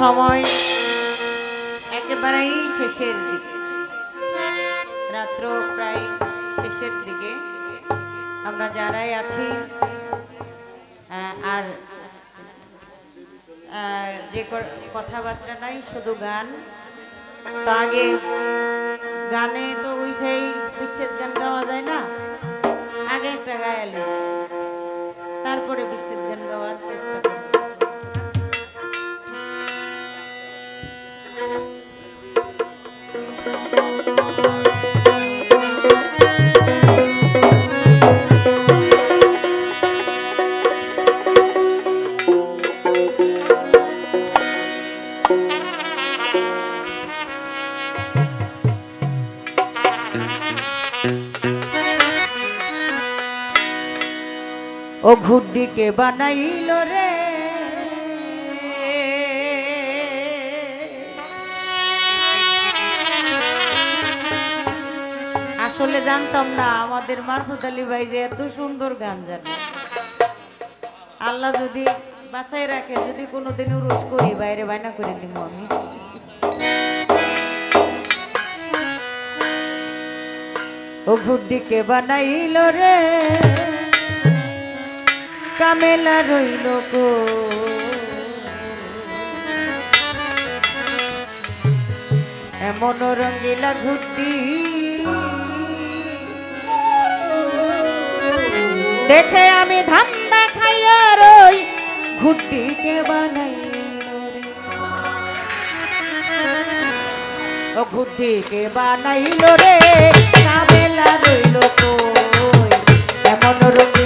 সময় একেবারেই শেষের দিকে। রাত্র প্রায় শেষের দিকে। আমরা যারাই আছি আর যে কথাবার্তা নাই, শুধু গান। তো আগে গানে তো ওই সেই বিচ্ছেদ গান গাওয়া যায় না? আগে একটা গায়ালি তারপরে বিচ্ছেদ গান গাওয়ার চেষ্টা করি। ও ঘুড্ডিকে বানাইল রে। আসলে জানতাম না, আমাদের মারফুত আলী ভাই যে এত সুন্দর গান জানে। আল্লাহ যদি বাসায় রাখে, যদি কোনোদিন উরুস করি, বাইরে বায়না করে নিব আমি। ও ঘুড্ডিকে বানাইল রে, কামেলা রইল গো এমন রঙ্গিলা ঘুরতি দেখে আমি ধান্দা খাইয়া রই, ঘুটিকে বানাই ও ঘুটিকে বানাইল রে কামেলা রইল কই, এমন ঘুরতি